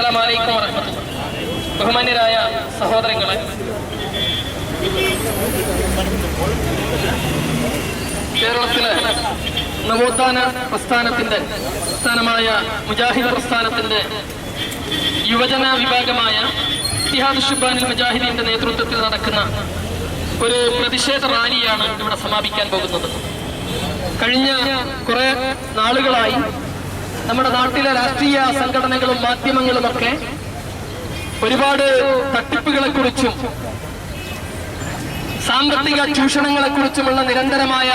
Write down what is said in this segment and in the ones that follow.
അസ്സലാമലൈക്കും ബഹുമാന്യരായ സഹോദരങ്ങളെ. കേരളത്തിലെ നവോത്ഥാന പ്രസ്ഥാനത്തിന്റെ പ്രസ്ഥാനമായ മുജാഹിദ് പ്രസ്ഥാനത്തിന്റെ യുവജന വിഭാഗമായ ഇത്തിഹാദ് ഷുബാനിൽ മുജാഹിദിന്റെ നേതൃത്വത്തിൽ നടക്കുന്ന ഒരു പ്രതിഷേധ റാലിയാണ് ഇവിടെ സമാപിക്കാൻ പോകുന്നത്. കഴിഞ്ഞ കുറെ നാളുകളായി നമ്മുടെ നാട്ടിലെ രാഷ്ട്രീയ സംഘടനകളും മാധ്യമങ്ങളും ഒക്കെ ഒരുപാട് തട്ടിപ്പുകളെ കുറിച്ചും സാമ്പത്തിക ചൂഷണങ്ങളെ കുറിച്ചുമുള്ള നിരന്തരമായ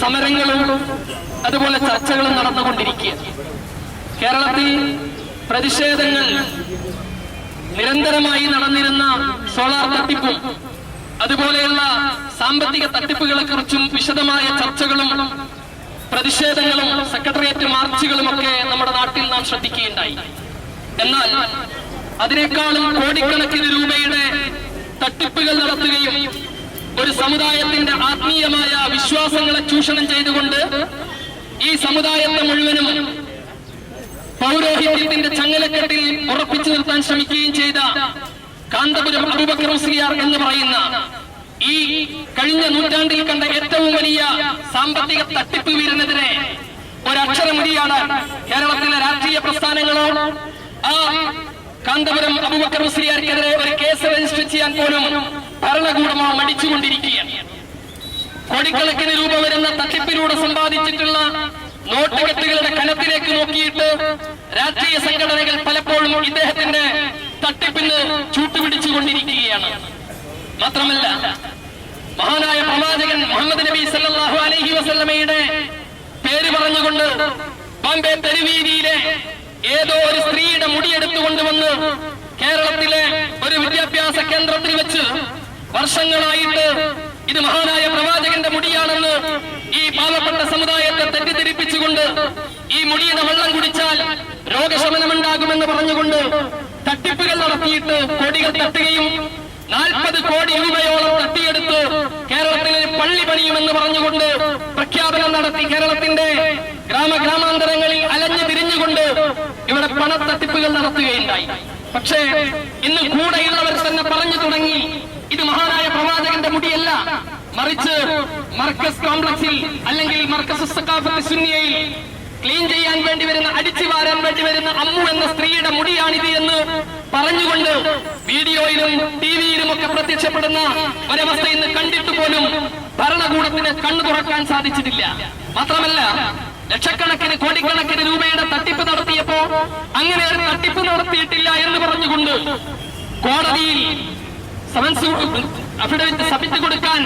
സമരങ്ങളും അതുപോലെ ചർച്ചകളും നടന്നുകൊണ്ടിരിക്കുക. കേരളത്തിൽ പ്രതിഷേധങ്ങൾ നിരന്തരമായി നടന്നിരുന്ന സോളാർ തട്ടിപ്പും അതുപോലെയുള്ള സാമ്പത്തിക തട്ടിപ്പുകളെ കുറിച്ചും വിശദമായ ചർച്ചകളും പ്രതിഷേധങ്ങളും സെക്രട്ടേറിയറ്റ് മാർച്ചുകളും ഒക്കെ നമ്മുടെ നാട്ടിൽ നാം ശ്രദ്ധിക്കുകയുണ്ടായി. എന്നാൽ അതിനേക്കാളും കോടിക്കണക്കിന് രൂപയുടെ തട്ടിപ്പുകൾ നടത്തുകയും ഒരു സമുദായത്തിന്റെ ആത്മീയമായ വിശ്വാസങ്ങളെ ചൂഷണം ചെയ്തുകൊണ്ട് ഈ സമുദായത്തെ മുഴുവനും പൗരോഹിത്യത്തിന്റെ ചങ്ങലക്കെട്ടിൽ ഉറപ്പിച്ചു നിർത്താൻ ശ്രമിക്കുകയും ചെയ്ത കാന്തപുരം അബൂബക്കർ മുസ്ലിയാർ എന്ന് പറയുന്ന ഈ കഴിഞ്ഞ നൂറ്റാണ്ടിൽ കണ്ട ഏറ്റവും വലിയ സാമ്പത്തിക തട്ടിപ്പ് വീരനെതിരെ ഒരക്ഷരമുടിയാണ് കേരളത്തിലെ രാഷ്ട്രീയ പ്രസ്ഥാനങ്ങളോട് ആ കാന്തപുരം അബൂബക്കർ മുസ്ലിയാർക്കെതിരെ ഒരു കേസ് രജിസ്റ്റർ ചെയ്യാൻ പോലും ഭരണകൂടമോ മടിച്ചുകൊണ്ടിരിക്കുകയാണ്. കോടിക്കണക്കിന് രൂപ വരുന്ന തട്ടിപ്പിലൂടെ സമ്പാദിച്ചിട്ടുള്ള നോട്ടുകെട്ടുകളുടെ കനത്തിലേക്ക് നോക്കിയിട്ട് രാഷ്ട്രീയ സംഘടനകൾ പലപ്പോഴും ഇദ്ദേഹത്തിന്റെ തട്ടിപ്പിന് ചൂട്ടുപിടിച്ചുകൊണ്ടിരിക്കുകയാണ്. മാത്രമല്ല മഹാനായ പ്രവാചകൻ മുഹമ്മദ് നബി സല്ലാഹു അലൈഹി വസല്ലമയുടെ പേര് പറഞ്ഞുകൊണ്ട് ബോംബെ തെരുവീതിയിലെ ഏതോ ഒരു സ്ത്രീയുടെ മുടിയെടുത്തു കൊണ്ടുവന്ന് കേരളത്തിലെ ഒരു വിദ്യാഭ്യാസ കേന്ദ്രത്തിൽ വെച്ച് വർഷങ്ങളായിട്ട് ഇത് മഹാനായ പ്രവാചകന്റെ മുടിയാണെന്ന് ഈ പാവപ്പെട്ട സമുദായത്തെ തെറ്റിദ്ധരിപ്പിച്ചുകൊണ്ട് ഈ മുടിയുടെ വെള്ളം കുടിച്ചാൽ രോഗശമനമുണ്ടാകുമെന്ന് പറഞ്ഞുകൊണ്ട് തട്ടിപ്പുകൾ നടത്തിയിട്ട് കൊടികൾ തട്ടുകയും നാൽപ്പത് കോടി രൂപയോളം തട്ടിയെടുത്ത് കേരളത്തിൽ പള്ളി പണിയുമെന്ന് പറഞ്ഞുകൊണ്ട് പ്രഖ്യാപനം നടത്തി കേരളത്തിന്റെ ഗ്രാമഗ്രാമാന്തരങ്ങളിൽ അലഞ്ഞു തിരിഞ്ഞുകൊണ്ട് ഇവിടെ പണത്തട്ടിപ്പുകൾ നടത്തുകയുണ്ടായി. പക്ഷേ ഇന്ന് കൂടെയുള്ളവർ തന്നെ പറഞ്ഞു തുടങ്ങി ഇത് മഹാനായ പ്രവാചകന്റെ മുടിയല്ല. മറിച്ച് മർക്കസ് കോംപ്ലക്സിൽ അല്ലെങ്കിൽ മർക്കസ് സുന്നിയയിൽ ക്ലീൻ ചെയ്യാൻ വേണ്ടി വരുന്ന അടിച്ചു വാരാൻ വേണ്ടി വരുന്ന അമ്മു എന്ന സ്ത്രീയുടെ മുടിയാണിത് എന്ന് പറഞ്ഞുകൊണ്ട് വീഡിയോയിലും ടിവിയിലും ഒക്കെ പ്രത്യക്ഷപ്പെടുന്ന ഒരവസ്ഥ ഇന്ന് കണ്ടിട്ട് പോലും ഭരണകൂടത്തിന് കണ്ണു തുറക്കാൻ സാധിച്ചിട്ടില്ല. മാത്രമല്ല ലക്ഷക്കണക്കിന് കോടിക്കണക്കിന് രൂപയുടെ തട്ടിപ്പ് നടത്തിയപ്പോ അങ്ങനെ ഒരു തട്ടിപ്പ് നടത്തിയിട്ടില്ല എന്ന് പറഞ്ഞുകൊണ്ട് കോടതിയിൽ സമൻസ് അഫിഡവിറ്റ് സബ്മിറ്റ് കൊടുക്കാൻ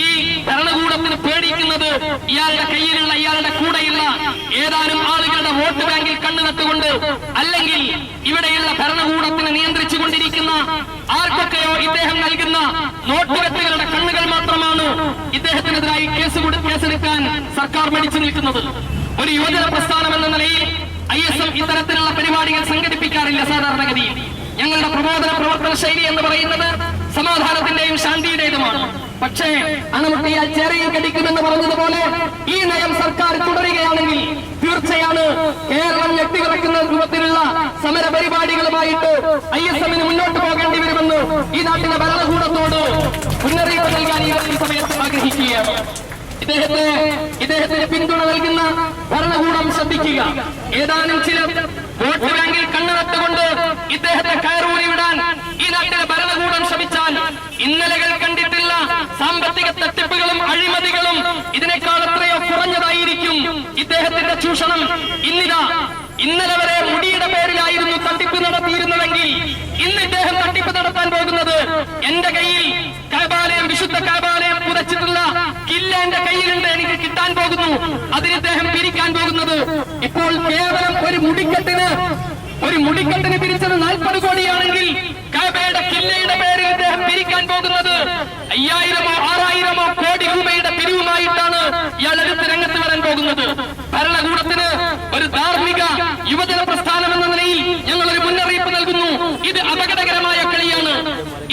ഈ ഭരണകൂടത്തിന് പേടിക്കുന്നത് ഇയാളുടെ കയ്യിലുള്ള ഇയാളുടെ കൂടെയുള്ള ഏതാനും ആളുകളുടെ വോട്ട് ബാങ്കിൽ കണ്ണുനട്ടുകൊണ്ട് അല്ലെങ്കിൽ ഇവിടെയുള്ള ഭരണകൂടത്തിനെ നിയന്ത്രിച്ചു കൊണ്ടിരിക്കുന്ന ആർക്കൊക്കെയോ ഇദ്ദേഹം നൽകുന്ന നോട്ടുകെട്ടുകളുടെ കണ്ണുകൾ മാത്രമാണ് ഇദ്ദേഹത്തിനെതിരായി കേസ് കേസെടുക്കാൻ സർക്കാർ മടിച്ചു നിൽക്കുന്നത്. ഒരു യുവജന പ്രസ്ഥാനം എന്ന നിലയിൽ ഐ എസ് എം ഇത്തരത്തിലുള്ള പരിപാടികൾ സംഘടിപ്പിക്കാറില്ല സാധാരണഗതിയിൽ. ഞങ്ങളുടെ പ്രബോധന പ്രവർത്തന ശൈലി എന്ന് പറയുന്നത് സമാധാനത്തിന്റെയും ശാന്തിയുടേതുമാണ്. പക്ഷേ അണമുട്ടിയാൽ ചെറിയ കടിക്കുമെന്ന് പറഞ്ഞതുപോലെ ഈ നയം സർക്കാർ തുടരുകയാണെങ്കിൽ തീർച്ചയാണ് കേരളം ഞെട്ടിവിറക്കുന്ന രൂപത്തിലുള്ള സമര പരിപാടികളുമായിട്ട് ഐ എസ് എമ്മിന് മുന്നോട്ട് പോകേണ്ടി വരുമെന്ന് ഈ നാട്ടിലെ ഭരണകൂടത്തോട് മുന്നറിയിപ്പ് നൽകാൻ ഈ സമയത്ത് ആഗ്രഹിക്കുകയാണ്. ഇദ്ദേഹത്തെ ഇദ്ദേഹത്തിന് പിന്തുണ നൽകുന്ന ഭരണകൂടം ശ്രദ്ധിക്കുക. ഏതാനും ചില വോട്ട് ബാങ്കിൽ കണ്ണിറത്തുകൊണ്ട് ഇദ്ദേഹത്തെ കയറൂരി വിടാൻ ഈ നാട്ടിലെ ഭരണകൂടം ശ്രമിച്ചാൽ ഇന്നലകൾ കണ്ടിട്ടില്ല. സാമ്പത്തിക തട്ടിപ്പുകളും അഴിമതികളും ഇതിനേക്കാൾ എത്രയോ കുറഞ്ഞതായിരിക്കും ഇദ്ദേഹത്തിന്റെ ചൂഷണം. ഇന്നിതാ ഇന്നലെ വരെ മുടിയുടെ പേരിലായിരുന്നു തട്ടിപ്പ് നടത്തിയിരുന്നതെങ്കിൽ ഇന്ന് ഇദ്ദേഹം തട്ടിപ്പ് നടത്താൻ പോകുന്നത് എന്റെ കയ്യിൽ കാബാലയം വിശുദ്ധ കാബാലയം പുതച്ചിട്ടുള്ള കില്ല എന്റെ കയ്യിലുണ്ട് എനിക്ക് കിട്ടാൻ പോകുന്നു. അതിന് ഇദ്ദേഹം പിരിക്കാൻ പോകുന്നത്. ഇപ്പോൾ കേവലം ഒരു മുടിക്കെട്ടിന് ഒരു മുടിക്കെട്ടിന് പിരിച്ചത് നാൽപ്പത് കോടിയാണെങ്കിൽ കബയുടെ കില്ലയുടെ പേരിൽ അദ്ദേഹം പിരിക്കാൻ പോകുന്നത് അയ്യായിരമോ ആറായിരമോ കോടി രൂപയുടെ പിരിവുമായിട്ടാണ് ഇയാൾ അടുത്ത് രംഗത്ത് വരാൻ പോകുന്നത്. ഭരണകൂടത്തിന് ഒരു ധാർമ്മിക യുവജന പ്രസ്ഥാനം എന്ന നിലയിൽ ഞങ്ങൾ ഒരു മുന്നറിയിപ്പ് നൽകുന്നു. ഇത് അപകടകരമായ കളിയാണ്.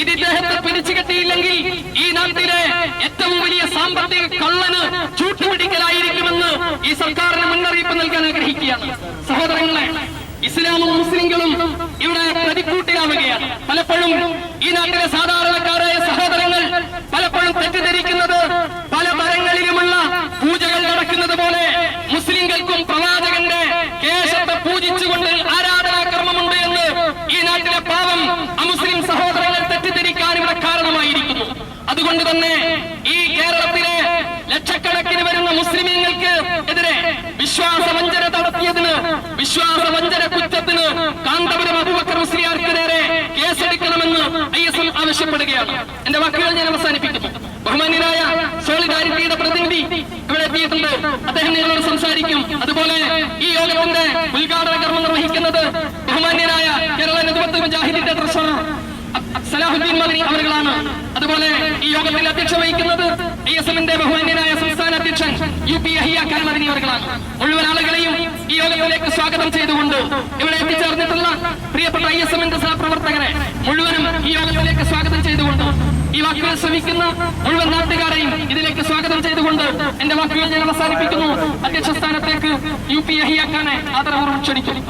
ഇത് ഇദ്ദേഹത്തെ പിരിച്ചു കെട്ടിയില്ലെങ്കിൽ ഈ നാട്ടിലെ ഏറ്റവും വലിയ സാമ്പത്തിക കള്ളന് ചൂട്ടുപിടിക്കലായിരിക്കുമെന്ന് ഈ സർക്കാരിന് മുന്നറിയിപ്പ് നൽകാൻ ആഗ്രഹിക്കുകയാണ്. സഹോദരങ്ങളെ ഇസ്ലാമും മുസ്ലിങ്ങളും ഇവിടെ പ്രതിക്കൂട്ടിലാവുകയാണ്. പലപ്പോഴും ഈ നാട്ടിലെ സാധാരണക്കാരായ സഹോദരങ്ങൾ പലപ്പോഴും തെറ്റിദ്ധരിക്കുന്നത് പല തരങ്ങളിലുമുള്ള പൂജകൾ നടക്കുന്നത് പോലെ മുസ്ലിങ്ങൾക്കും പ്രവാചകന്റെ കേശത്തെ പൂജിച്ചുകൊണ്ട് ആരാധനാക്രമമുണ്ട് എന്ന് ഈ നാട്ടിലെ പാവം അമുസ്ലിം സഹോദരങ്ങൾ തെറ്റിദ്ധരിക്കാൻ ഇവിടെ കാരണമായിരിക്കുന്നു അതുകൊണ്ട് തന്നെ ഈ കേരളത്തിലെ ലക്ഷക്കണക്കിന് വരുന്ന മുസ്ലിമീങ്ങൾക്ക് എതിരെ വിശ്വാസവഞ്ചന നടത്തിയതിന് വിശ്വാസവഞ്ചന കുറ്റത്തിന് കാന്തപുരം അബൂബക്കർ മുസ്ലിയാർക്ക് നേരെ കേസെടുക്കണമെന്ന് ഐ എസ് എം ആവശ്യപ്പെടുകയാണ് എന്റെ വാക്കുകൾ ഞാൻ അവസാനിപ്പിക്കുന്നു. ബഹുമാന്യനായ സോളിഡാരിറ്റിയുടെ പ്രതിനിധി ഇവിടെ എത്തിയിട്ടുണ്ട്. അദ്ദേഹം നിങ്ങളോട് സംസാരിക്കും. അതുപോലെ ഈ യോഗത്തിന്റെ ഉദ്ഘാടന കർമ്മം നിർവഹിക്കുന്നത് ബഹുമാന്യനായ കേരള മുജാഹിദിന്റെ ട്രഷറർ സലാഹുദ്ദീൻ മദനി അവരുകളാണ്. അതുപോലെ ഈ യോഗത്തിൽ അധ്യക്ഷ വഹിക്കുന്നത് ഐ എസ് എമ്മിന്റെ ബഹുമാന്യനായ സംസ്ഥാന അധ്യക്ഷൻ യു പി അഹിയ ഖാൻ മദനി അവരുകളാണ്. മുഴുവൻ ആളുകളെയും ഈ യോഗത്തിലേക്ക് സ്വാഗതം ചെയ്തുകൊണ്ട് ഇവിടെ എത്തിച്ചേർന്നിട്ടുള്ള പ്രിയപ്പെട്ട ഐ എസ് എമ്മിന്റെ സഹപ്രവർത്തകരെ മുഴുവനും ഈ യോഗത്തിലേക്ക് സ്വാഗതം ചെയ്തുകൊണ്ട് ഈ വാക്കുകൾ ശ്രമിക്കുന്ന മുഴുവൻ നാട്ടുകാരെയും ഇതിലേക്ക് സ്വാഗതം ചെയ്തുകൊണ്ട് എന്റെ വാക്കുകൾ ഞാൻ അവസാനിപ്പിക്കുന്നു. അധ്യക്ഷ സ്ഥാനത്തേക്ക് യു പി അഹിയാക്കാനെ ആദരപൂർവം ക്ഷണിക്കുന്നു.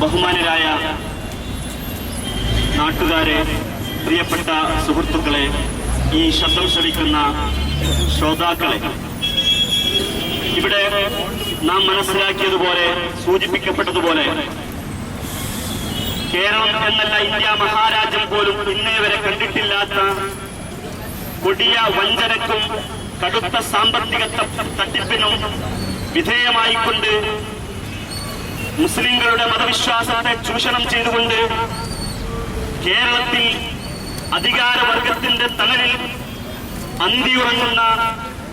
ബഹുമാനരായ നാട്ടുകാരെ പ്രിയപ്പെട്ട സുഹൃത്തുക്കളെ ഈ ശബ്ദം ശ്രവിക്കുന്ന ശ്രോതാക്കളെ ഇവിടെ നാം മനസ്സിലാക്കിയതുപോലെ സൂചിപ്പിക്കപ്പെട്ടതുപോലെ കേരളം എന്നല്ല ഇന്ത്യ മഹാരാജ്യം പോലും ഇന്നേ വരെ കണ്ടിട്ടില്ലാത്ത കൊടിയ വഞ്ചനക്കും കടുത്ത സാമ്പത്തിക തട്ടിപ്പിനും വിധേയമായിക്കൊണ്ട് മുസ്ലിങ്ങളുടെ മതവിശ്വാസത്തെ ചൂഷണം ചെയ്തുകൊണ്ട് കേരളത്തിൽ അധികാരവർഗത്തിന്റെ തണലിൽ അന്തിയുറങ്ങുന്ന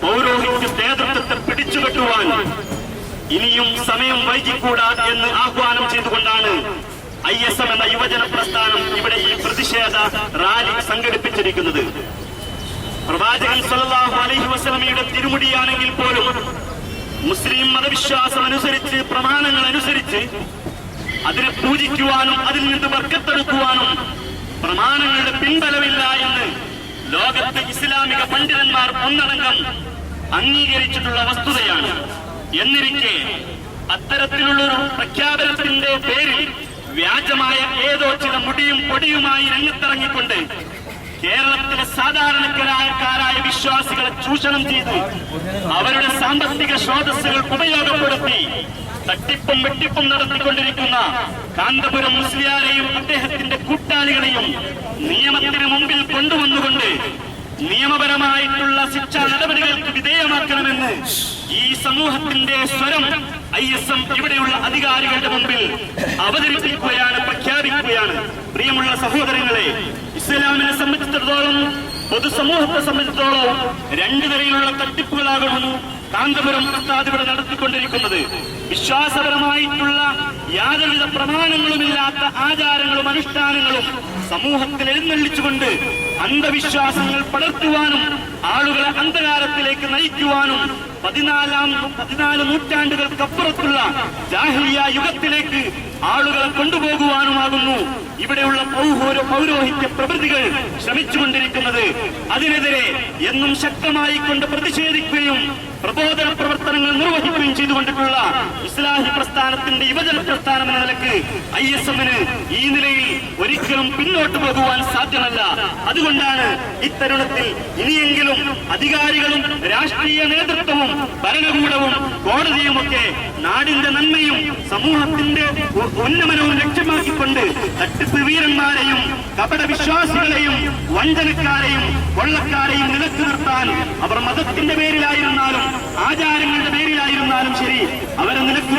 പൗരോഹിത്യ നേതൃത്വത്തെ പിടിച്ചുകെട്ടുവാൻ ഇനിയും സമയം വൈകിക്കൂടാ എന്ന് ആഹ്വാനം ചെയ്തുകൊണ്ടാണ് ഐ എസ് എം എന്ന യുവജന പ്രസ്ഥാനം ഇവിടെ ഈ പ്രതിഷേധ റാലി സംഘടിപ്പിച്ചിരിക്കുന്നത്. പ്രവാചകൻ സല്ലല്ലാഹു അലൈഹി വസല്ലമയുടെ തിരുമുടിയാണെങ്കിൽ പോലും മുസ്ലിം മതവിശ്വാസം അനുസരിച്ച് പ്രമാണങ്ങൾ അനുസരിച്ച് അതിനെ പൂജിക്കുവാനും അതിൽ നിന്ന് വർക്കത്തെടുക്കുവാനും പ്രമാണങ്ങളുടെ പിൻബലമില്ല എന്ന് ലോകത്തെ ഇസ്ലാമിക പണ്ഡിതന്മാർ ഒന്നടങ്കം അംഗീകരിച്ചിട്ടുള്ള വസ്തുതയാണ്. എന്നിരിക്കെ അത്തരത്തിലുള്ളൊരു പ്രഖ്യാപനത്തിന്റെ പേരിൽ വ്യാജമായ ഏതോ ചില മുടിയും പൊടിയുമായി രംഗത്തിറങ്ങിക്കൊണ്ട് കേരളത്തിലെ സാധാരണക്കാരായ വിശ്വാസികളെ ചൂഷണം ചെയ്ത് അവരുടെ സാമ്പത്തിക സ്രോതസ്സുകൾ ഉപയോഗപ്പെടുത്തി തട്ടിപ്പും വെട്ടിപ്പും നടത്തിക്കൊണ്ടിരിക്കുന്ന കാന്തപുരം മുസ്ലിയാരെയും അദ്ദേഹത്തിന്റെ കൂട്ടാളികളെയും നിയമത്തിന് മുമ്പിൽ കൊണ്ടുവന്നുകൊണ്ട് നിയമപരമായിട്ടുള്ള ശിക്ഷാ നടപടികൾക്ക് വിധേയമാക്കണമെന്ന് ഈ സമൂഹത്തിന്റെ സ്വരം ഐ എസ് എം ഇവിടെയുള്ള അധികാരികളുടെ മുമ്പിൽ അവതരിപ്പിക്കുകയാണ് പ്രഖ്യാപിക്കുകയാണ്. പ്രിയമുള്ള സഹോദരങ്ങളെ ഇസ്ലാമിനെ സംബന്ധിച്ചിടത്തോളം പൊതുസമൂഹത്തെ സംബന്ധിച്ചിടത്തോളം രണ്ടു തരയിലുള്ള തട്ടിപ്പുകളാകുന്നു. കാന്തപുരം ഉസ്താദ് ഇവിടെ നടത്തിക്കൊണ്ടിരിക്കുന്നത്. വിശ്വാസപരമായിട്ടുള്ള യാതൊരുവിധ പ്രമാണങ്ങളുമില്ലാത്ത ആചാരങ്ങളും അനുഷ്ഠാനങ്ങളും സമൂഹത്തിൽ എഴുന്നള്ളിച്ചുകൊണ്ട് അന്ധവിശ്വാസങ്ങൾ പടർത്തുവാനും ആളുകളെ അന്ധകാരത്തിലേക്ക് നയിക്കുവാനും പതിനാലാം പതിനാല് നൂറ്റാണ്ടുകൾക്കപ്പുറത്തുള്ള ജാഹിലിയ യുഗത്തിലേക്ക് ആളുകളെ കൊണ്ടുപോകുവാനുമാകുന്നു. ഇവിടെയുള്ള പൗരോര പൗരോഹിത്യ പ്രവൃത്തികൾ ശ്രമിച്ചുകൊണ്ടിരിക്കുന്നത് അതിനെതിരെ എന്നും ശക്തമായി കൊണ്ട് പ്രതിഷേധിക്കുകയും പ്രബോധന പ്രവർത്തനങ്ങൾ നിർവഹിക്കുകയും ചെയ്തുകൊണ്ടിട്ടുള്ള ഇസ്ലാഹി പ്രസ്ഥാനത്തിന്റെ യുവജന പ്രസ്ഥാനം എന്ന നിലയ്ക്ക് ഐ എസ് എമ്മിന് ഈ നിലയിൽ ഒരിക്കലും പിന്നോട്ട് പോകുവാൻ സാധ്യമല്ല. അതുകൊണ്ടാണ് ഇത്തരുണത്തിൽ ഇനിയെങ്കിലും അധികാരികളും രാഷ്ട്രീയ നേതൃത്വവും ഭരണകൂടവും കോടതിയുമൊക്കെ നാടിന്റെ നന്മയും സമൂഹത്തിന്റെ ഉന്നമനവും ലക്ഷ്യമാക്കിക്കൊണ്ട് തട്ടിപ്പ് വീരന്മാരെയും കപട വിശ്വാസികളെയും വഞ്ചനക്കാരെയും കൊള്ളക്കാരെയും നിലച്ചു നിർത്താൻ അവർ മതത്തിന്റെ പേരിലായിരുന്നാലും ആചാരങ്ങളുടെ പേരിലായിരുന്നാലും ശരി അവരെ നിലച്ചു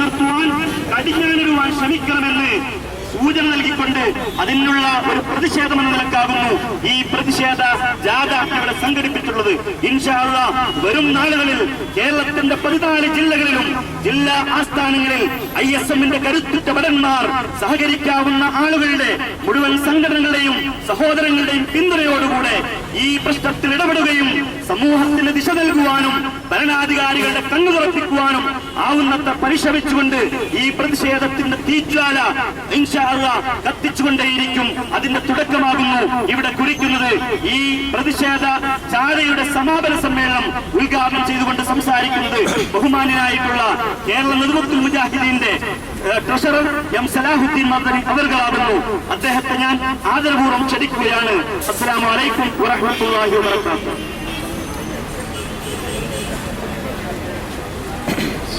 കടിഞ്ഞാനിടുവാൻ ശ്രമിക്കണമെന്ന് സൂചന നൽകിക്കൊണ്ട് അതിനുള്ള ഒരു പ്രതിഷേധം എന്ന നിലക്കാകുന്നു ഈ പ്രതിഷേധ ജാഥ ഇവിടെ സംഘടിപ്പിച്ചിട്ടുള്ളത്. ഇൻഷാല്ല വരും നാളുകളിൽ കേരളത്തിന്റെ പതിനാല് ജില്ലകളിലും ജില്ലാ ആസ്ഥാനങ്ങളിൽ ഐ എസ് എമ്മിന്റെ കരുത്തുറ്റ ഭടന്മാർ സഹകരിക്കാവുന്ന ആളുകളുടെ മുഴുവൻ സംഘടനകളുടെയും സഹോദരങ്ങളുടെയും പിന്തുണയോടുകൂടെ ഈ പ്രശ്നത്തിൽ ഇടപെടുകയും സമൂഹത്തിന് ദിശ നൽകുവാനും ഭരണാധികാരികളുടെ കണ്ണു തുറപ്പിക്കുവാനും ആവുന്നത്ര പരിശ്രമിച്ചുകൊണ്ട് ഈ പ്രതിഷേധത്തിന്റെ തീജ്വാല ഇൻഷാ അല്ലാ കത്തിച്ചുകൊണ്ടേയിരിക്കും. അതിന്റെ തുടക്കമാകുന്നു. ഇവിടെ കുറിക്കുന്നത് ഈ പ്രതിഷേധ ചാരയുടെ സമാപന സമ്മേളനം ഉദ്ഘാടനം ചെയ്തുകൊണ്ട് സംസാരിക്കുന്നത് ബഹുമാനായിട്ടുള്ള കേരള നേതൃത്വ മുജാഹിദീന്റെ ട്രഷറർ എം സലാഹുദ്ദീൻ മദനി അവർകളാകുന്നു അദ്ദേഹത്തെ ഞാൻ ആദരപൂർവം ക്ഷണിക്കുകയാണ്. അസ്സലാമു അലൈക്കും വറഹ്മത്തുള്ളാഹി വബറകാതുഹു.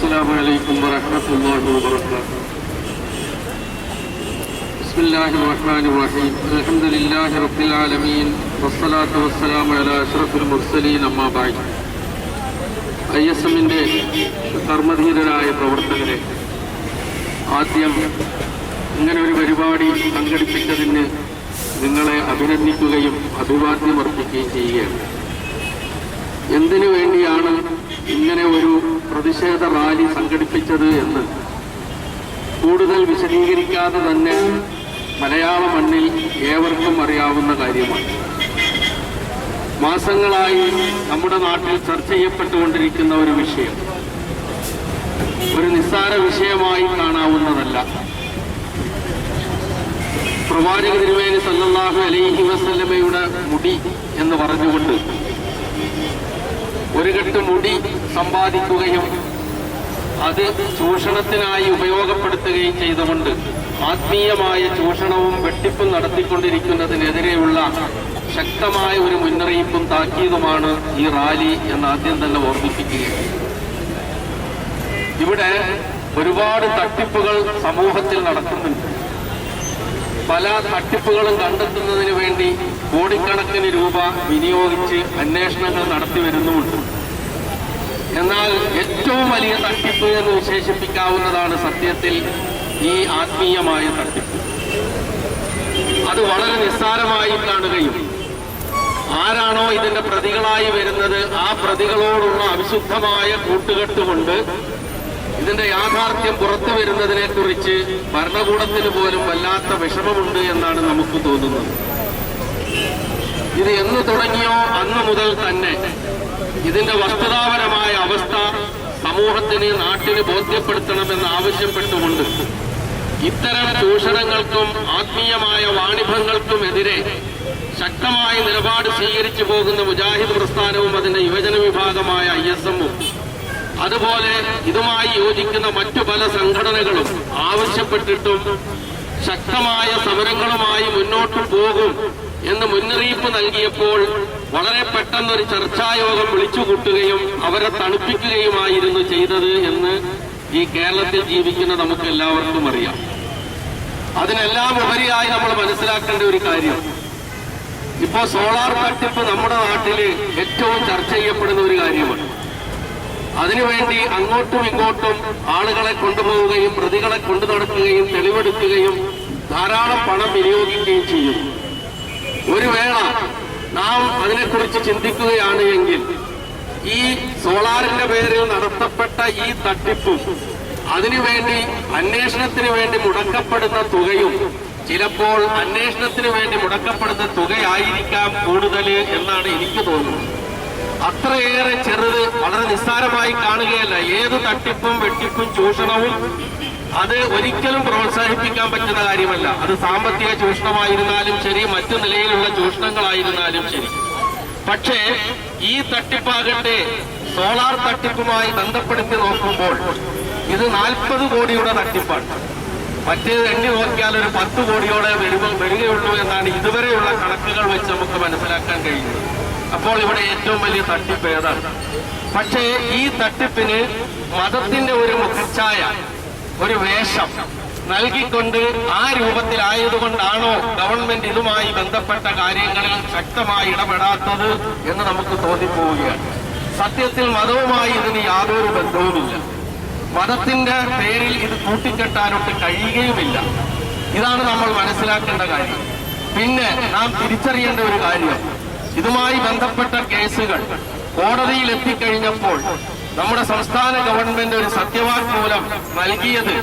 السلام عليكم ورحمة الله وبركاته بسم الله الرحمن الرحيم الحمد لله رب العالمين والصلاة والسلام على أشرف المرسلين أما بعد ഐ എസ് എമ്മിൻ്റെ കർമ്മധീരരായ പ്രവർത്തകരെ ആദ്യം ഇങ്ങനെ ഒരു പരിപാടി സംഘടിപ്പിച്ചതിന് നിങ്ങളെ അഭിനന്ദിക്കുകയും അഭിവാദ്യം അർപ്പിക്കുകയും ചെയ്യുകയാണ് എന്തിനു വേണ്ടിയാണ് ഇങ്ങനെ ഒരു പ്രതിഷേധ റാലി സംഘടിപ്പിച്ചത് എന്ന് കൂടുതൽ വിശദീകരിക്കാതെ തന്നെ മലയാള മണ്ണിൽ ഏവർക്കും അറിയാവുന്ന കാര്യമാണ്. മാസങ്ങളായി നമ്മുടെ നാട്ടിൽ ചർച്ച ചെയ്യപ്പെട്ടുകൊണ്ടിരിക്കുന്ന ഒരു വിഷയം. ഒരു നിസ്സാര വിഷയമായി കാണാവുന്നതല്ല. പ്രവാചക തിരുവേനി സല്ലാഹു അലൈഹി വസല്ലമയുടെ മുടി എന്ന് പറഞ്ഞുകൊണ്ട് ഒരു കെട്ട് മുടി സമ്പാദിക്കുകയും അത് ചൂഷണത്തിനായി ഉപയോഗപ്പെടുത്തുകയും ചെയ്തുകൊണ്ട് ആത്മീയമായ ചൂഷണവും വെട്ടിപ്പും നടത്തിക്കൊണ്ടിരിക്കുന്നതിനെതിരെയുള്ള ശക്തമായ ഒരു മുന്നറിയിപ്പും താക്കീതുമാണ് ഈ റാലി എന്ന് ആദ്യം തന്നെ ഓർമ്മിപ്പിക്കുകയാണ്. ഇവിടെ ഒരുപാട് തട്ടിപ്പുകൾ സമൂഹത്തിൽ നടക്കുന്നുണ്ട്. പല തട്ടിപ്പുകളും കണ്ടെത്തുന്നതിന് വേണ്ടി കോടിക്കണക്കിന് രൂപ വിനിയോഗിച്ച് അന്വേഷണങ്ങൾ നടത്തി വരുന്നുമുണ്ട്. എന്നാൽ ഏറ്റവും വലിയ തട്ടിപ്പ് എന്ന് വിശേഷിപ്പിക്കാവുന്നതാണ് സത്യത്തിൽ ഈ ആത്മീയമായ തട്ടിപ്പ്. അത് വളരെ നിസ്സാരമായി കാണുകയും ആരാണോ ഇതിന്റെ പ്രതികളായി വരുന്നത് ആ പ്രതികളോടുള്ള അവിശുദ്ധമായ കൂട്ടുകെട്ടുകൊണ്ട് ഇതിന്റെ യാഥാർത്ഥ്യം പുറത്തു വരുന്നതിനെ കുറിച്ച് ഭരണകൂടത്തിന് പോലും വല്ലാത്ത വിഷമമുണ്ട് എന്നാണ് നമുക്ക് തോന്നുന്നത്. ഇത് എന്ന് തുടങ്ങിയോ അന്ന് മുതൽ തന്നെ. ഇതിന്റെ വസ്തുതാപരമായ അവസ്ഥ സമൂഹത്തിന് നാട്ടിന് ബോധ്യപ്പെടുത്തണമെന്ന് ആവശ്യപ്പെട്ടുകൊണ്ട് ഇത്തരം ചൂഷണങ്ങൾക്കും ആത്മീയമായ വാണിഭങ്ങൾക്കും എതിരെ ശക്തമായ നിലപാട് സ്വീകരിച്ചു പോകുന്ന മുജാഹിദ് പ്രസ്ഥാനവും അതിന്റെ യുവജന വിഭാഗമായ ഐ എസ് എമ്മും. അതുപോലെ ഇതുമായി യോജിക്കുന്ന മറ്റു പല സംഘടനകളും ആവശ്യപ്പെട്ടിട്ടും ശക്തമായ സമരങ്ങളുമായി മുന്നോട്ടു പോകും എന്ന് മുന്നറിയിപ്പ് നൽകിയപ്പോൾ വളരെ പെട്ടെന്ന് ഒരു ചർച്ചായോഗം വിളിച്ചുകൂട്ടുകയും അവരെ തണുപ്പിക്കുകയുമായിരുന്നു ചെയ്തത് എന്ന് ഈ കേരളത്തിൽ ജീവിക്കുന്ന നമുക്ക് എല്ലാവർക്കും അറിയാം. അതിനെല്ലാം ഉപരിയായി നമ്മൾ മനസ്സിലാക്കേണ്ട ഒരു കാര്യം. ഇപ്പോ സോളാർ തട്ടിപ്പ് നമ്മുടെ നാട്ടിൽ ഏറ്റവും ചർച്ച ചെയ്യപ്പെടുന്ന ഒരു കാര്യമാണ്. അതിനുവേണ്ടി അങ്ങോട്ടും ഇങ്ങോട്ടും ആളുകളെ കൊണ്ടുപോവുകയും പ്രതികളെ കൊണ്ടു നടക്കുകയും തെളിവെടുക്കുകയും ധാരാളം പണം വിനിയോഗിക്കുകയും ചെയ്യുന്നു. ഒരു വേള നാം അതിനെക്കുറിച്ച് ചിന്തിക്കുകയാണ് എങ്കിൽ ഈ സോളാറിന്റെ പേരിൽ നടത്തപ്പെട്ട ഈ തട്ടിപ്പും അതിനുവേണ്ടി അന്വേഷണത്തിന് വേണ്ടി മുടക്കപ്പെടുന്ന തുകയും ചിലപ്പോൾ അന്വേഷണത്തിന് വേണ്ടി മുടക്കപ്പെടുന്ന തുകയായിരിക്കാം കൂടുതൽ എന്നാണ് എനിക്ക് തോന്നുന്നത്. അത്രയേറെ ചെറുത് വളരെ നിസ്സാരമായി കാണുകയല്ല. ഏത് തട്ടിപ്പും വെട്ടിപ്പും ചൂഷണവും അത് ഒരിക്കലും പ്രോത്സാഹിപ്പിക്കാൻ പറ്റുന്ന കാര്യമല്ല. അത് സാമ്പത്തിക ചൂഷണമായിരുന്നാലും ശരി മറ്റു നിലയിലുള്ള ചൂഷണങ്ങളായിരുന്നാലും ശരി. പക്ഷേ ഈ തട്ടിപ്പാകട്ടെ സോളാർ തട്ടിപ്പുമായി ബന്ധപ്പെടുത്തി നോക്കുമ്പോൾ ഇത് നാൽപ്പത് കോടിയുടെ തട്ടിപ്പാണ്. മറ്റേത് എണ്ണി നോക്കിയാൽ ഒരു പത്ത് കോടിയോടെ വരുമ്പോൾ വരികയുള്ളൂ എന്നാണ് ഇതുവരെയുള്ള കണക്കുകൾ വെച്ച് നമുക്ക് മനസ്സിലാക്കാൻ കഴിയുന്നത്. അപ്പോൾ ഇവിടെ ഏറ്റവും വലിയ തട്ടിപ്പ് ഏതാണ്? പക്ഷേ ഈ തട്ടിപ്പിന് മതത്തിന്റെ ഒരു മുഖച്ഛായ ഒരു വേഷം നൽകിക്കൊണ്ട് ആ രൂപത്തിലായതുകൊണ്ടാണോ ഗവൺമെന്റ് ഇതുമായി ബന്ധപ്പെട്ട കാര്യങ്ങളിൽ ശക്തമായി ഇടപെടാത്തത് എന്ന് നമുക്ക് തോന്നിപ്പോവുകയാണ്. സത്യത്തിൽ മതവുമായി ഇതിന് യാതൊരു ബന്ധവുമില്ല. മതത്തിന്റെ പേരിൽ ഇത് കൂട്ടിക്കെട്ടാനൊട്ട് കഴിയുകയുമില്ല. ഇതാണ് നമ്മൾ മനസ്സിലാക്കേണ്ട കാര്യം. പിന്നെ നാം തിരിച്ചറിയേണ്ട ഒരു കാര്യം. ഇതുമായി ബന്ധപ്പെട്ട കേസുകൾ കോടതിയിൽ എത്തിക്കഴിഞ്ഞപ്പോൾ നമ്മുടെ സംസ്ഥാന ഗവൺമെന്റ് ഒരു സത്യവാങ്മൂലം നൽകിയത്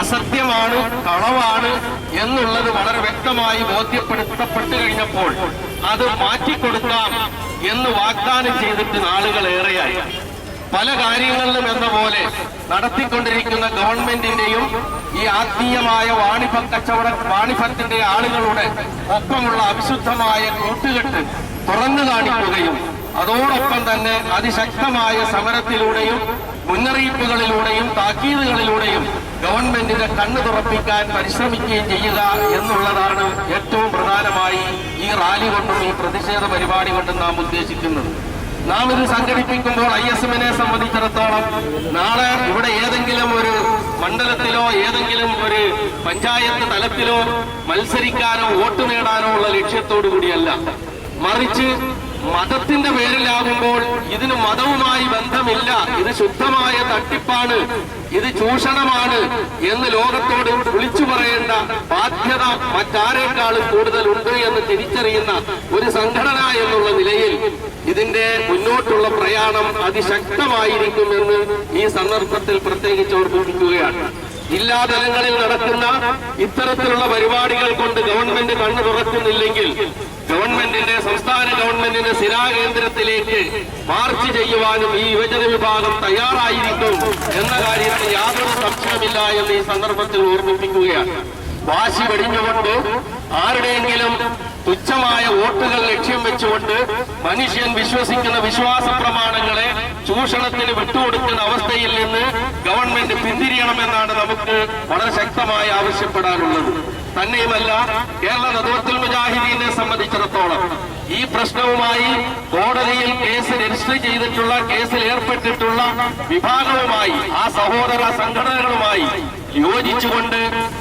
അസത്യമാണ് കളവാണ് എന്നുള്ളത് വളരെ വ്യക്തമായി ബോധ്യപ്പെടുത്തപ്പെട്ടു കഴിഞ്ഞപ്പോൾ അത് മാറ്റിക്കൊടുക്കാം എന്ന് വാഗ്ദാനം ചെയ്തിട്ട് നാളുകളേറെയായി. പല കാര്യങ്ങളിലും എന്ന പോലെ നടത്തിക്കൊണ്ടിരിക്കുന്ന ഗവൺമെന്റിന്റെയും ഈ ആത്മീയമായ വാണിഭ കച്ചവട വാണിഭത്തിന്റെ ആളുകളുടെ ഒപ്പമുള്ള അവിശുദ്ധമായ കൂട്ടുകെട്ട് തുറന്നു കാണിക്കുകയും അതോടൊപ്പം തന്നെ അതിശക്തമായ സമരത്തിലൂടെയും മുന്നറിയിപ്പുകളിലൂടെയും താക്കീതുകളിലൂടെയും ഗവൺമെന്റിനെ കണ്ണു തുറപ്പിക്കാൻ പരിശ്രമിക്കുകയും ചെയ്യുക എന്നുള്ളതാണ് ഏറ്റവും പ്രധാനമായി ഈ റാലി കൊണ്ടും ഈ പ്രതിഷേധ പരിപാടി കൊണ്ടും നാം ഉദ്ദേശിക്കുന്നത്. നാം ഇത് സംഘടിപ്പിക്കുമ്പോൾ ഐ എസ് എമ്മിനെ സംബന്ധിച്ചിടത്തോളം നാളെ ഇവിടെ ഏതെങ്കിലും ഒരു മണ്ഡലത്തിലോ ഏതെങ്കിലും ഒരു പഞ്ചായത്ത് തലത്തിലോ മത്സരിക്കാനോ വോട്ട് നേടാനോ ഉള്ള ലക്ഷ്യത്തോടു കൂടിയല്ല. മറിച്ച് മതത്തിന്റെ പേരിലാകുമ്പോൾ ഇതിന് മതവുമായി ബന്ധമില്ല. ഇത് ശുദ്ധമായ തട്ടിപ്പാണ്. ഇത് ചൂഷണമാണ് എന്ന് ലോകത്തോട് വിളിച്ചു പറയേണ്ട ബാധ്യത മറ്റാരേക്കാളും കൂടുതലുണ്ട് എന്ന് തിരിച്ചറിയുന്ന ഒരു സംഘടന എന്നുള്ള നിലയിൽ ഇതിന്റെ മുന്നോട്ടുള്ള പ്രയാണം അതിശക്തമായിരിക്കുമെന്ന് ഈ സന്ദർഭത്തിൽ പ്രത്യേകിച്ച് ഓർമ്മിപ്പിക്കുകയാണ് ജില്ലാ തലങ്ങളിൽ നടക്കുന്ന ഇത്തരത്തിലുള്ള പരിപാടികൾ കൊണ്ട് ഗവൺമെന്റ് കണ്ണു തുറക്കുന്നില്ലെങ്കിൽ ഗവൺമെന്റിന്റെ സംസ്ഥാന ഗവൺമെന്റിന്റെ സ്ഥിരാകേന്ദ്രത്തിലേക്ക് മാർച്ച് ചെയ്യുവാനും ഈ യുവജന വിഭാഗം തയ്യാറായിരിക്കും എന്ന കാര്യത്തിൽ യാതൊരു സംശയമില്ല എന്ന് ഈ സന്ദർഭത്തിൽ ഓർമ്മിപ്പിക്കുകയാണ്. വാശി വെടിഞ്ഞുകൊണ്ട് ആരുടെയെങ്കിലും തുച്ഛമായ വോട്ടുകൾ ലക്ഷ്യം വെച്ചുകൊണ്ട് മനുഷ്യൻ വിശ്വസിക്കുന്ന വിശ്വാസ പ്രമാണങ്ങളെ ചൂഷണത്തിന് വിട്ടുകൊടുക്കുന്ന അവസ്ഥയിൽ നിന്ന് ഗവൺമെന്റ് പിന്തിരിയണമെന്നാണ് നമുക്ക് വളരെ ശക്തമായി ആവശ്യപ്പെടാനുള്ളത്. തന്നെയുമല്ല കേരള നദോത്തുൽ മുജാഹിദീനെ സംബന്ധിച്ചിടത്തോളം ഈ പ്രശ്നവുമായി കോടതിയിൽ കേസ് രജിസ്റ്റർ ചെയ്തിട്ടുള്ള കേസിൽ ഏർപ്പെട്ടിട്ടുള്ള വിഭാഗവുമായി ആ സഹോദര സംഘടനകളുമായി യോജിച്ചുകൊണ്ട്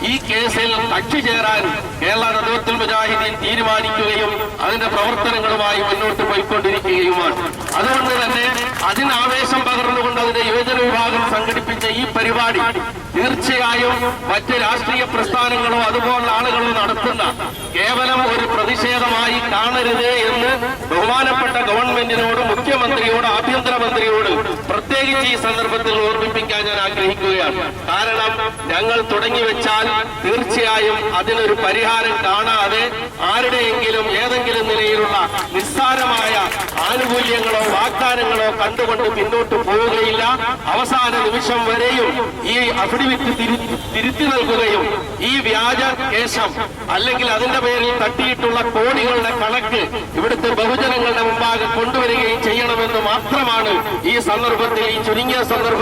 ഈ കേസിൽ കക്ഷി ചേരാൻ കേരള നദോത്തുൽ മുജാഹിദീൻ തീരുമാനിക്കുകയും അതിന്റെ പ്രവർത്തനങ്ങളുമായി മുന്നോട്ട് പോയിക്കൊണ്ടിരിക്കുകയുമാണ്. അതുകൊണ്ട് തന്നെ അതിന് ആവേശം പകർന്നുകൊണ്ട് അതിന്റെ യുവജന വിഭാഗം സംഘടിപ്പിച്ച ഈ പരിപാടി തീർച്ചയായും മറ്റ് രാഷ്ട്രീയ പ്രസ്ഥാനങ്ങളോ അതുപോലുള്ള ആളുകളോ നടത്തുന്ന കേവലം ഒരു പ്രതിഷേധമായി കാണരുത് എന്ന് ബഹുമാനപ്പെട്ട ഗവൺമെന്റിനോട് മുഖ്യമന്ത്രിയോട് ആഭ്യന്തരമന്ത്രിയോട് പ്രത്യേകിച്ച് ഈ സന്ദർഭത്തിൽ ഓർമ്മിപ്പിക്കാൻ ഞാൻ ആഗ്രഹിക്കുകയാണ്. കാരണം ഞങ്ങൾ തുടങ്ങി വെച്ചാൽ തീർച്ചയായും അതിനൊരു പരിഹാരം കാണാതെ ആരുടെയെങ്കിലും ഏതെങ്കിലും നിലയിലുള്ള നിസ്സാരമായ ആനുകൂല്യങ്ങളോ വാഗ്ദാനങ്ങളോ കണ്ടുകൊണ്ട് പിന്നോട്ട് പോവുകയില്ല. അവസാന നിമിഷം വരെയും ഈ അഫിഡവിറ്റ് തിരു- തിരുത്തി നൽകുകയും ഈ വ്യാജ കേശം അല്ലെങ്കിൽ അതിന്റെ പേരിൽ തട്ടിയിട്ടുള്ള കോടികളുടെ കണക്ക് ഇവിടുത്തെ ബഹുജനങ്ങളുടെ മുമ്പാകെ കൊണ്ടുവരികയും ചെയ്യണമെന്ന് മാത്രമാണ് ഈ സന്ദർഭത്തിൽ ഈ ചുരുങ്ങിയ സന്ദർഭ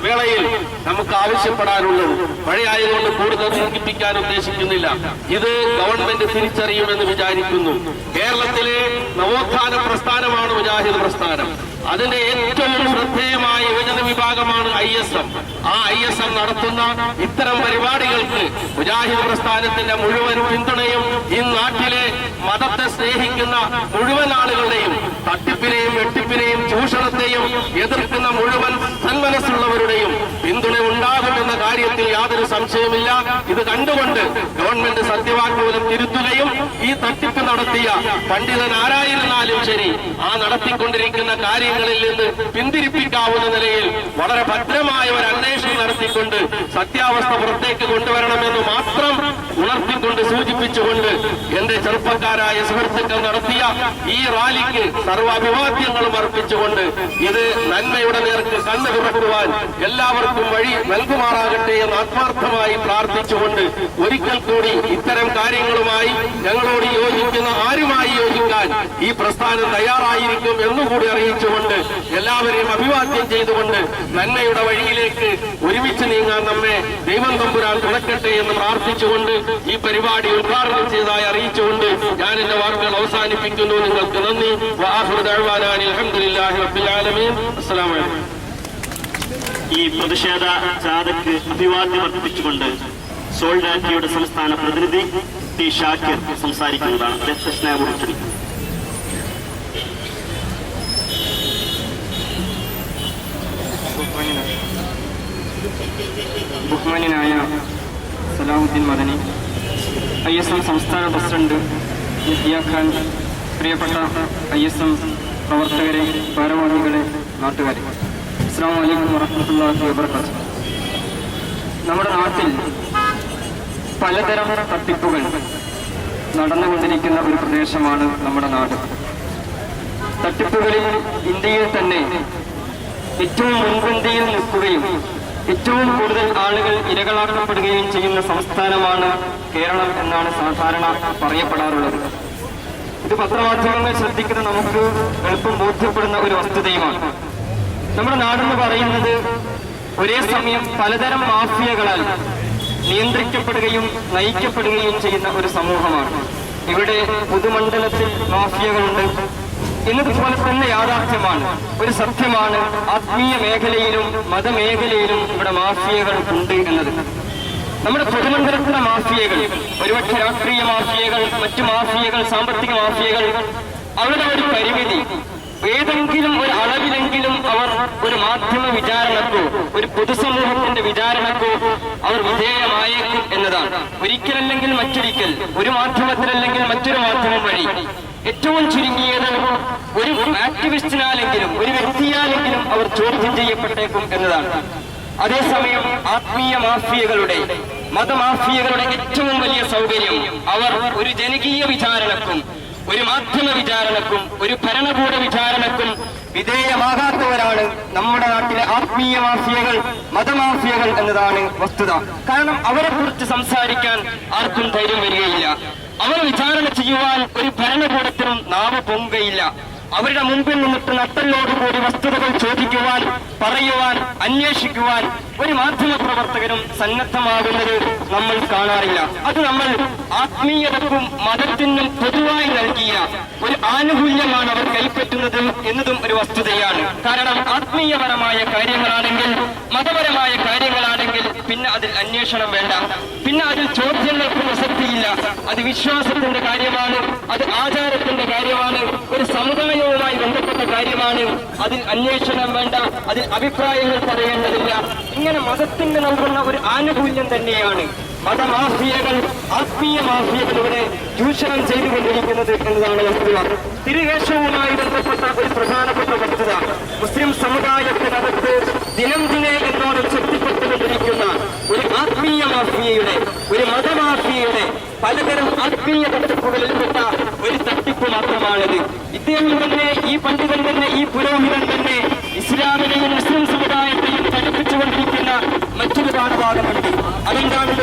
വേളയിൽ നമുക്ക് ആവശ്യപ്പെടാനുള്ളത്. മഴയായതുകൊണ്ട് കൂടുതൽ ദീർഘിപ്പിക്കാൻ ഉദ്ദേശിക്കുന്നില്ല. ഇത് ഗവൺമെന്റ് തിരിച്ചറിയുമെന്ന് വിചാരിക്കുന്നു. കേരളത്തിലെ നവോത്ഥാന പ്രസ്ഥാനമാണ് മുജാഹിദ് പ്രസ്ഥാനം. അതിന്റെ ഏറ്റവും ശ്രദ്ധേയമായ യുവജന വിഭാഗമാണ് ഐ എസ് എം. ആ ഐ എസ് എം നടത്തുന്ന ഇത്തരം പരിപാടികൾക്ക് മുജാഹിദ് പ്രസ്ഥാനത്തിന്റെ മുഴുവൻ പിന്തുണയും ഈ നാട്ടിലെ മതത്തെ സ്നേഹിക്കുന്ന മുഴുവൻ ആളുകളുടെയും തട്ടിപ്പിനെയും വെട്ടിപ്പിനെയും ചൂഷണത്തെയും എതിർക്കുന്ന മുഴുവൻ സന്മനസ്സുള്ളവരുടെയും പിന്തുണ ഉണ്ടാകുമെന്ന കാര്യത്തിൽ യാതൊരു സംശയമില്ല ഇത് കണ്ടുകൊണ്ട് ഗവൺമെന്റ് സത്യവാങ്മൂലം തിരുത്തുകയും ഈ തട്ടിപ്പ് നടത്തിയ പണ്ഡിതനാരായിരുന്നാലും ശരി ആ നടത്തിക്കൊണ്ടിരിക്കുന്ന കാര്യങ്ങളിൽ നിന്ന് പിന്തിരിപ്പിക്കാവുന്ന നിലയിൽ വളരെ ഭദ്രമായ ഒരു അന്വേഷണം നടത്തിക്കൊണ്ട് സത്യാവസ്ഥ പുറത്തേക്ക് കൊണ്ടുവരണമെന്ന് മാത്രം ഉണർത്തിക്കൊണ്ട് സൂചിപ്പിച്ചുകൊണ്ട് എന്റെ ചെറുപ്പക്കാരായ സുഹൃത്തുക്കൾ നടത്തിയ ഈ റാലിക്ക് സർവാഭിവാദ്യങ്ങളും അർപ്പിച്ചുകൊണ്ട് ഇത് നന്മയുടെ നേർക്ക് കണ്ണു തുറക്കുവാൻ എല്ലാവർക്കും വഴി നൽകുമാറാകട്ടെ എന്ന് ആത്മാർത്ഥമായി പ്രാർത്ഥിച്ചുകൊണ്ട് ഒരിക്കൽ കൂടി ഇത്തരം കാര്യങ്ങളുമായി ഞങ്ങളോട് യോജിക്കുന്ന. ആരുമായി യോജിക്കാൻ ഈ പ്രസ്ഥാനം തയ്യാറായിരിക്കും എന്നുകൂടി അറിയിച്ചുകൊണ്ട് എല്ലാവരെയും അഭിവാദ്യം ചെയ്തുകൊണ്ട് നന്മയുടെ വഴിയിലേക്ക് ഒരുമിച്ച് നീങ്ങാൻ നമ്മെ ദൈവം തമ്പുരാൻ തുണക്കട്ടെ എന്ന് പ്രാർത്ഥിച്ചുകൊണ്ട് ഈ പരിപാടി ഉദ്ഘാടനം ചെയ്തതായി അറിയിച്ചുകൊണ്ട് ഞാൻ എന്റെ വാക്കുകൾ അവസാനിപ്പിക്കുന്നു. നിങ്ങൾക്ക് നന്ദി. അസ്സലാമു അലൈക്കും. ഈ പ്രതിഷേധ ജാഥയ്ക്ക് അഭിവാദ്യം അർപ്പിച്ചുകൊണ്ട് സോൾഡാറ്റിയുടെ സംസ്ഥാന പ്രതിനിധി ടി ഷാക്കിർ സംസാരിക്കുന്നതാണ്. ക്ഷണിക്കുന്നു. ബഹുമാന്യനായ Salahuddin Madani I S M സംസ്ഥാന പ്രസിഡന്റ് ഖാൻ പ്രിയപ്പെട്ട ഐ എസ് എം പ്രവർത്തകരെ ഭാരവാഹികളെ നാട്ടുകാരെ. അസ്സാം വലൈക്കും വറഹമത്തല്ലാഹി വബർക്കാത്തു നമ്മുടെ നാട്ടിൽ പലതരം തട്ടിപ്പുകൾ നടന്നുകൊണ്ടിരിക്കുന്ന ഒരു പ്രദേശമാണ് നമ്മുടെ നാട്. തട്ടിപ്പുകളിൽ ഇന്ത്യയിൽ തന്നെ ഏറ്റവും മുൻപന്തിയിൽ നിൽക്കുകയും ഏറ്റവും കൂടുതൽ ആളുകൾ ഇരകളാക്കപ്പെടുകയും ചെയ്യുന്ന സംസ്ഥാനമാണ് കേരളം എന്നാണ് സാധാരണ പറയപ്പെടാറുള്ളത്. ഇത് പത്രമാധ്യമങ്ങൾ ശ്രദ്ധിക്കുന്ന നമുക്ക് എളുപ്പം ബോധ്യപ്പെടുന്ന ഒരു വസ്തുതയുമാണ്. നമ്മുടെ നാടെന്ന് പറയുന്നത് ഒരേ സമയം പലതരം മാഫിയകളാൽ നിയന്ത്രിക്കപ്പെടുകയും നയിക്കപ്പെടുകയും ചെയ്യുന്ന ഒരു സമൂഹമാണ്. ഇവിടെ പുതുമണ്ഡലത്തിൽ മാഫിയകളുണ്ട്. എന്നതുപോലെ തന്നെ യാഥാർത്ഥ്യമാണ്. ഒരു സത്യമാണ് ആത്മീയ മേഖലയിലും മതമേഖലയിലും ഇവിടെ മാഫിയകൾ ഉണ്ട് എന്നത്. നമ്മുടെ പൊതുമണ്ഡലത്തിലെ മാഫിയകൾ ഒരുപക്ഷെ രാഷ്ട്രീയ മാഫിയകൾ മറ്റു മാഫിയകൾ സാമ്പത്തിക മാഫിയകൾ അവരുടെ ഒരു പരിമിതി ഏതെങ്കിലും ഒരു അളവിലെങ്കിലും അവർ ഒരു മാധ്യമ വിചാരണക്കോ ഒരു പൊതുസമൂഹത്തിന്റെ വിചാരണക്കോ അവർ വിധേയമായേക്കും എന്നതാണ്. ഒരിക്കലല്ലെങ്കിൽ മറ്റൊരിക്കൽ ഒരു മാധ്യമത്തിലല്ലെങ്കിൽ മറ്റൊരു മാധ്യമം വഴി. ഏറ്റവും ചുരുങ്ങിയത് ഒരു ആക്ടിവിസ്റ്റിനാലെങ്കിലും ഒരു വ്യക്തിയാലെങ്കിലും അവർ ചോദ്യം ചെയ്യപ്പെട്ടേക്കും എന്നതാണ്. അതേസമയം ആത്മീയ മാഫിയകളുടെ മതമാഫിയകളുടെ ഏറ്റവും വലിയ സൗകര്യം അവർ ഒരു ജനകീയ വിചാരണക്കും ഒരു മാധ്യമ വിചാരണക്കും ഒരു ഭരണകൂട വിചാരണക്കും വിധേയമാകാത്തവരാണ് നമ്മുടെ നാട്ടിലെ ആത്മീയ മാഫിയകൾ മതമാഫിയകൾ എന്നതാണ് വസ്തുത. കാരണം അവരെ കുറിച്ച് സംസാരിക്കാൻ ആർക്കും ധൈര്യം വരികയില്ല. അവർ വിചാരണ ചെയ്യുവാൻ ഒരു ഭരണകൂടത്തിനും നാവ് പൊങ്ങുകയില്ല. അവരുടെ മുമ്പിൽ നിന്നിട്ട് നട്ടലോടുകൂടി വസ്തുതകൾ ചോദിക്കുവാൻ പറയുവാൻ അന്വേഷിക്കുവാൻ ഒരു മാധ്യമ പ്രവർത്തകനും സന്നദ്ധമാകുന്നത് നമ്മൾ കാണാറില്ല. അത് നമ്മൾ ആത്മീയതക്കും മതത്തിനും പൊതുവായി നൽകിയ ഒരു ആനുകൂല്യമാണ് അവർ കൈപ്പറ്റുന്നത് എന്നതും ഒരു വസ്തുതയാണ്. കാരണം ആത്മീയപരമായ കാര്യങ്ങളാണെങ്കിൽ മതപരമായ കാര്യങ്ങളാണെങ്കിൽ പിന്നെ അതിൽ അന്വേഷണം വേണ്ട. പിന്നെ അതിൽ ചോദ്യങ്ങൾക്ക് പ്രസക്തിയില്ല. അത് വിശ്വാസത്തിന്റെ കാര്യമാണ് അത് ആചാരത്തിന്റെ കാര്യമാണ് ഒരു സമുദായവുമായി ബന്ധപ്പെട്ട കാര്യമാണ്. അതിൽ അന്വേഷണം വേണ്ട അതിൽ അഭിപ്രായങ്ങൾ പറയേണ്ടതില്ല. ഇങ്ങനെ മതത്തിന് നൽകുന്ന ഒരു ആനുകൂല്യം തന്നെയാണ്. മതമാഫിയകൾ ആത്മീയ മാഫിയകൾ ഇവിടെ ചൂഷണം ചെയ്തുകൊണ്ടിരിക്കുന്നത് എന്നതാണ് വസ്തുത തിരികേശവുമായി ബന്ധപ്പെട്ട ഒരു പ്രധാനപ്പെട്ട വസ്തുത മുസ്ലിം സമുദായത്തിനകത്ത് ദിനം ദിനേ എന്നോട് ശക്തിപ്പെട്ടുകൊണ്ടിരിക്കുന്ന ഒരു ആത്മീയ മാഫിയയുടെ ഒരു മതമാഫിയയുടെ പലതരം ആത്മീയ തട്ടിപ്പുകളിൽപ്പെട്ട ഒരു തട്ടിപ്പ് മാത്രമാണിത്. ഇദ്ദേഹം തന്നെ ഈ പണ്ഡിതൻ തന്നെ ഈ പുരോഹിതൻ തന്നെ ഇസ്ലാമിനെയും മുസ്ലിം സമുദായത്തെയും പഠിപ്പിച്ചുകൊണ്ടിരിക്കുന്ന മറ്റൊരു പാഠഭാഗമുണ്ട് അതെന്താണ്?